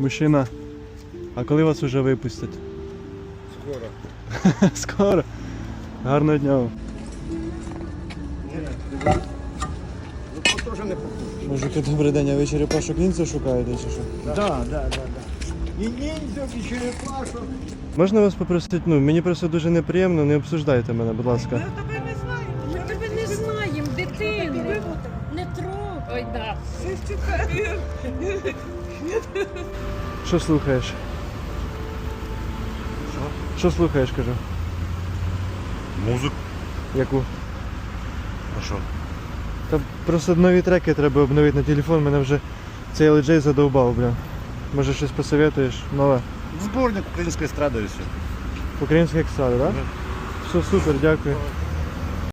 Кукушина. А коли вас вже випустять? Скоро. Скоро. Гарного дня. вам. То теж не похоже. Мужики, добрий день, а ви черепашок ніндзя шукаєте чи що? Да, да, да, да. І ніндзя, і черепашок. Можна вас попросити, ну мені просто дуже неприємно, не обсуждайте мене, будь ласка. тебе не знаємо. Ми тебе не знаємо, дитину. Не трогай. Ой, да. Що слухаєш? Що? Що слухаєш, кажу? Музику. Яку? А що? Та просто нові треки треба обновити на телефон, мене вже цей LJ задовбав, бля. Може щось посоветуєш? Нове. Зборник української естради і все. Українська ексада, так? Да? Все супер, дякую.